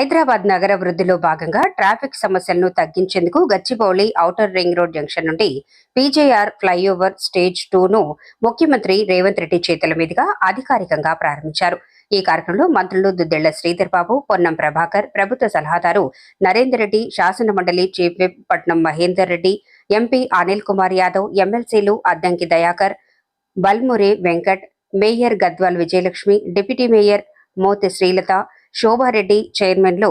హైదరాబాద్ నగర వృద్ధిలో భాగంగా ట్రాఫిక్ సమస్యలను తగ్గించేందుకు Gachibowli outer ring road junction నుండి పీజేఆర్ ఫ్లైఓవర్ స్టేజ్ టూను ముఖ్యమంత్రి రేవంత్ రెడ్డి చేతుల మీదుగా అధికారికంగా ప్రారంభించారు. ఈ కార్యక్రమంలో మంత్రులు దుద్దెళ్ళ శ్రీధర్ బాబు పొన్నం ప్రభాకర్ ప్రభుత్వ సలహాదారు నరేందర్ రెడ్డి శాసన మండలి chief whip Patnam Mahender Reddy MP Anil Kumar Yadav ఎమ్మెల్సీలు Addanki Dayakar Balmuri Venkat mayor Gadwal Vijayalakshmi deputy mayor Mothe Srilatha Shobha Reddy చైర్మన్లు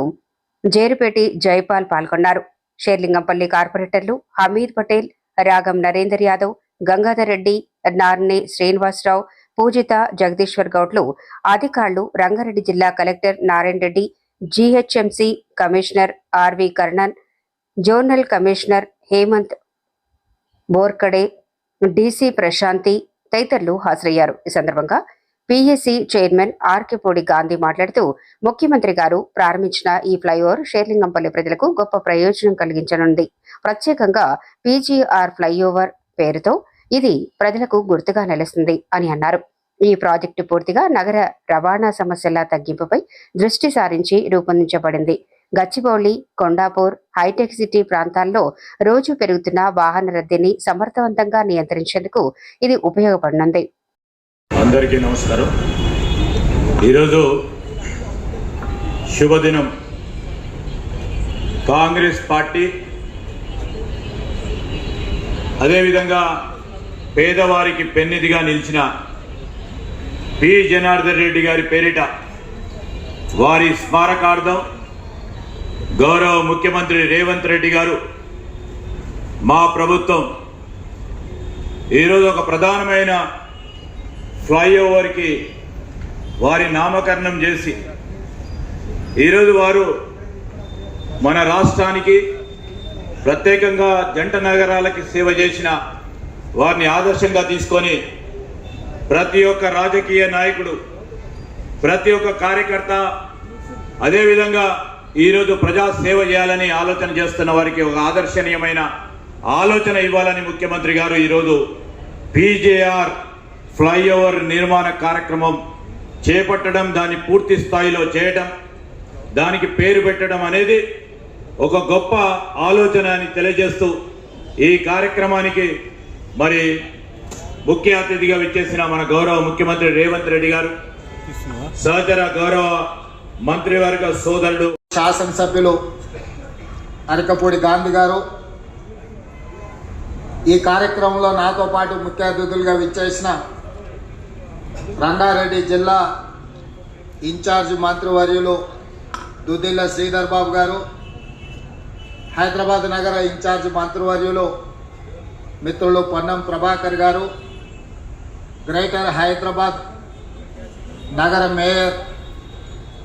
జేరుపేటి జైపాల్ పాల్గొన్నారు. షేర్లింగంపల్లి కార్పొరేటర్లు హమీద్ పటేల్ రాగం నరేందర్ యాదవ్ గంగాధర్ రెడ్డి నార్నే శ్రీనివాసరావు పూజిత జగదీశ్వర్ గౌడ్లు అధికారులు రంగారెడ్డి జిల్లా collector Narayana Reddy GHMC commissioner RV Karnan zonal commissioner Hemanth Borkade DC Prashanthi తదితరులు హాజరయ్యారు. ఈ సందర్భంగా పిఎస్సి చైర్మన్ ఆర్కెపూడి గాంధీ మాట్లాడుతూ ముఖ్యమంత్రి గారు ప్రారంభించిన ఈ ఫ్లైఓవర్ షేర్లింగంపల్లి ప్రజలకు గొప్ప ప్రయోజనం కలిగించనుంది. ప్రత్యేకంగా పీజీఆర్ ఫ్లైఓవర్ పేరుతో ఇది ప్రజలకు గుర్తుగా నిలుస్తుంది అని అన్నారు. ఈ ప్రాజెక్టు పూర్తిగా నగర రవాణా సమస్యల తగ్గింపుపై దృష్టి సారించి రూపొందించబడింది. గచ్చిబౌలి కొండాపూర్ హైటెక్ సిటీ ప్రాంతాల్లో రోజు పెరుగుతున్న వాహన రద్దీని సమర్థవంతంగా నియంత్రించేందుకు ఇది ఉపయోగపడనుంది. అందరికీ నమస్కారం. ఈరోజు శుభదినం. కాంగ్రెస్ పార్టీ అదేవిధంగా పేదవారికి పెన్నిదిగా నిలిచిన పి. జనార్దన్ రెడ్డి గారి పేరిట వారి స్మారకార్థం గౌరవ ముఖ్యమంత్రి రేవంత్ రెడ్డి గారు మా ప్రభుత్వం ఈరోజు ఒక ప్రధానమైన ఫ్లైఓవర్కి వారి నామకరణం చేసి ఈరోజు వారు మన రాష్ట్రానికి ప్రత్యేకంగా జంట నగరాలకి సేవ చేసిన వారిని ఆదర్శంగా తీసుకొని ప్రతి ఒక్క రాజకీయ నాయకుడు ప్రతి ఒక్క కార్యకర్త అదేవిధంగా ఈరోజు ప్రజా సేవ చేయాలని ఆలోచన చేస్తున్న వారికి ఒక ఆదర్శనీయమైన ఆలోచన ఇవ్వాలని ముఖ్యమంత్రి గారు ఈరోజు పీజేఆర్ ఫ్లైఓవర్ నిర్మాణ కార్యక్రమం చేపట్టడం దాన్ని పూర్తి స్థాయిలో చేయడం దానికి పేరు పెట్టడం అనేది ఒక గొప్ప ఆలోచన అని తెలియజేస్తూ ఈ కార్యక్రమానికి మరి ముఖ్య అతిథిగా విచ్చేసిన మన గౌరవ ముఖ్యమంత్రి రేవంత్ రెడ్డి గారు సహచర గౌరవ మంత్రివర్గ సోదరుడు శాసనసభ్యులు అరకపూడి గాంధీ గారు ఈ కార్యక్రమంలో నాతో పాటు ముఖ్య అతిథులుగా విచ్చేసిన రంగారెడ్డి జిల్లా ఇన్ఛార్జ్ మంత్రివర్యులు దుద్దిల్ల శ్రీధర్ బాబు గారు హైదరాబాద్ నగర ఇన్ఛార్జ్ మంత్రివర్యులు మిత్రులు పొన్నం ప్రభాకర్ గారు గ్రేటర్ హైదరాబాద్ నగర మేయర్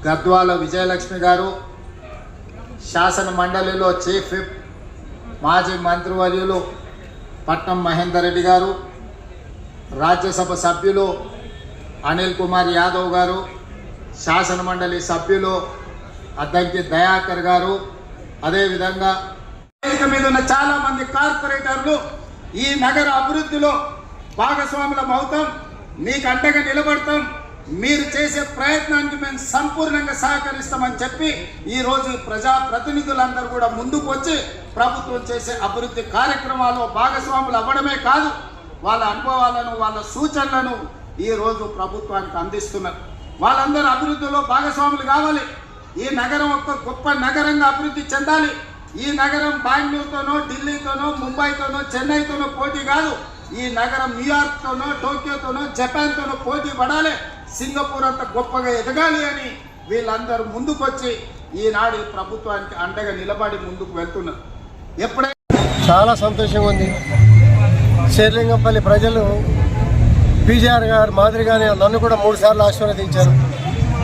గద్వాల విజయలక్ష్మి గారు శాసన మండలిలో చీఫ్ విప్ మాజీ మంత్రివర్యులు పట్నం మహేందర్ రెడ్డి గారు రాజ్యసభ సభ్యులు అనిల్ కుమార్ యాదవ్ గారు శాసన మండలి సభ్యులు అద్దంకి దయాకర్ గారు. అదేవిధంగా వేదిక మీద ఉన్న చాలా మంది కార్పొరేటర్లు ఈ నగర అభివృద్ధిలో భాగస్వాములం అవుతాం మీకు అండగా నిలబడతాం మీరు చేసే ప్రయత్నానికి మేము సంపూర్ణంగా సహకరిస్తామని చెప్పి ఈరోజు ప్రజాప్రతినిధులందరూ ప్రజా ప్రతినిధులందరూ కూడా ముందుకు వచ్చి ప్రభుత్వం చేసే అభివృద్ధి కార్యక్రమాల్లో భాగస్వాములు అవ్వడమే కాదు వాళ్ళ అనుభవాలను వాళ్ళ సూచనలను ఈ రోజు ప్రభుత్వానికి అందిస్తున్నారు. వాళ్ళందరూ అభివృద్ధిలో భాగస్వాములు కావాలి. ఈ నగరం ఒక గొప్ప నగరంగా అభివృద్ధి చెందాలి. ఈ నగరం బెంగళూరుతోనో ఢిల్లీతోనో ముంబైతోనో చెన్నైతోనో పోటీ కాదు. ఈ నగరం న్యూయార్క్తోనో టోక్యోతోనో జపాన్తోనో పోటీ పడాలి. సింగపూర్ అంత గొప్పగా ఎదగాలి అని వీళ్ళందరూ ముందుకొచ్చి ఈనాడు ప్రభుత్వానికి అండగా నిలబడి ముందుకు వెళ్తున్నారు. ఎప్పుడైతే చాలా సంతోషంగా ఉంది. షేర్లింగంపల్లి ప్రజలు పీజీఆర్ గారు మాదిరిగానే నన్ను కూడా మూడు సార్లు ఆశీర్వదించారు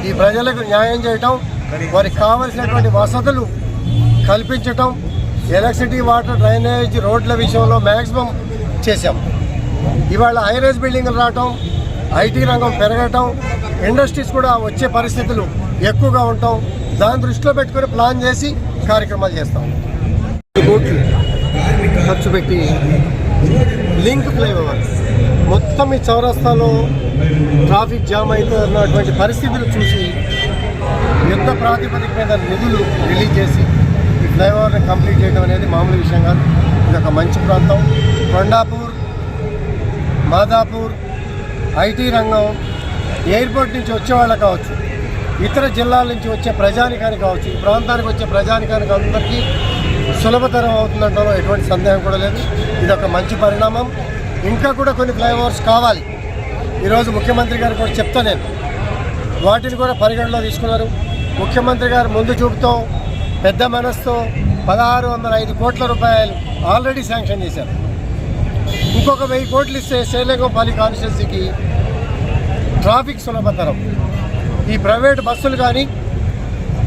ఈ ప్రజలకు న్యాయం చేయటం వారికి కావలసినటువంటి వసతులు కల్పించటం ఎలక్ట్రిసిటీ వాటర్ డ్రైనేజ్ రోడ్ల విషయంలో మ్యాక్సిమం చేశాం. ఇవాళ హైరేజ్ బిల్డింగ్లు రావటం ఐటీ రంగం పెరగటం ఇండస్ట్రీస్ కూడా వచ్చే పరిస్థితులు ఎక్కువగా ఉండటం దాన్ని దృష్టిలో పెట్టుకొని ప్లాన్ చేసి కార్యక్రమాలు చేస్తాం. కోట్లు ఖర్చు పెట్టి లింక్ ఫ్లైఓవర్. మొత్తం ఈ చౌరస్తాలో ట్రాఫిక్ జామ్ అవుతున్నటువంటి పరిస్థితులు చూసి యుద్ధ ప్రాతిపదిక మీద నిధులు రిలీజ్ చేసి ఈ ఫ్లైఓవర్ని కంప్లీట్ చేయడం అనేది మామూలు విషయం కాదు. ఇది ఒక మంచి ప్రాంతం. కొండాపూర్ మాదాపూర్ ఐటీ రంగం ఎయిర్పోర్ట్ నుంచి వచ్చే వాళ్ళు కావచ్చు ఇతర జిల్లాల నుంచి వచ్చే ప్రజానికానికి కావచ్చు ఈ ప్రాంతానికి వచ్చే ప్రజానికానికి అందరికీ సులభతరం అవుతుందంటే ఎటువంటి సందేహం కూడా లేదు. ఇది ఒక మంచి పరిణామం. ఇంకా కూడా కొన్ని ఫ్లైఓవర్స్ కావాలి. ఈరోజు ముఖ్యమంత్రి గారు కూడా చెప్తా నేను. వాటిని కూడా పరిగణలో తీసుకున్నారు. ముఖ్యమంత్రి గారు ముందు చూపుతో పెద్ద మనస్తో పదహారు వందల ఐదు కోట్ల రూపాయలు ఆల్రెడీ శాంక్షన్ చేశారు. ఇంకొక వెయ్యి కోట్లు ఇస్తే శ్రీలంగంపల్లి కాన్స్టిట్యున్సీకి ట్రాఫిక్ సులభతరం. ఈ ప్రైవేట్ బస్సులు కానీ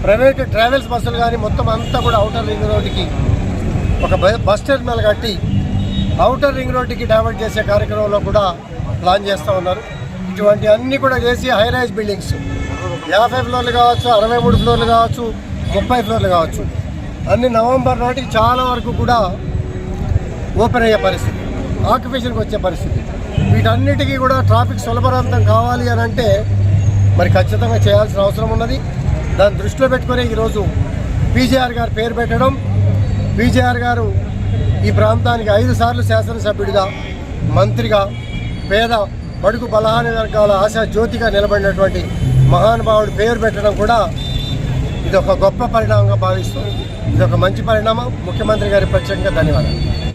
ప్రైవేట్ ట్రావెల్స్ బస్సులు కానీ మొత్తం అంతా కూడా అవుటర్ రింగ్ రోడ్డుకి ఒక బ- బస్ టెర్మినల్ కట్టి అవుటర్ రింగ్ రోడ్డుకి డైవర్ట్ చేసే కార్యక్రమంలో కూడా ప్లాన్ చేస్తూ ఉన్నారు. ఇటువంటి అన్నీ కూడా చేసి హై రైజ్ బిల్డింగ్స్ యాభై ఫ్లోర్లు కావచ్చు అరవై మూడు ఫ్లోర్లు కావచ్చు ముప్పై ఫ్లోర్లు కావచ్చు. అన్ని నవంబర్ నాటికి చాలా వరకు కూడా ఓపెన్ అయ్యే పరిస్థితి. ఆక్యుపేషన్కి వచ్చే పరిస్థితి. వీటన్నిటికీ కూడా ట్రాఫిక్ సులభరాంతం కావాలి అని అంటే మరి ఖచ్చితంగా చేయాల్సిన అవసరం ఉన్నది. దాన్ని దృష్టిలో పెట్టుకొని ఈరోజు పీజేఆర్ గారు పేరు పెట్టడం పీజేఆర్ గారు ఈ ప్రాంతానికి ఐదు సార్లు శాసనసభ్యుడిగా మంత్రిగా పేద బడుగు బలహాని వర్గాల ఆశా జ్యోతిగా నిలబడినటువంటి మహానుభావుడు పేరు పెట్టడం కూడా ఇది ఒక గొప్ప పరిణామంగా భావిస్తూ ఇది ఒక మంచి పరిణామం. ముఖ్యమంత్రి గారి ప్రత్యేకంగా ధన్యవాదాలు.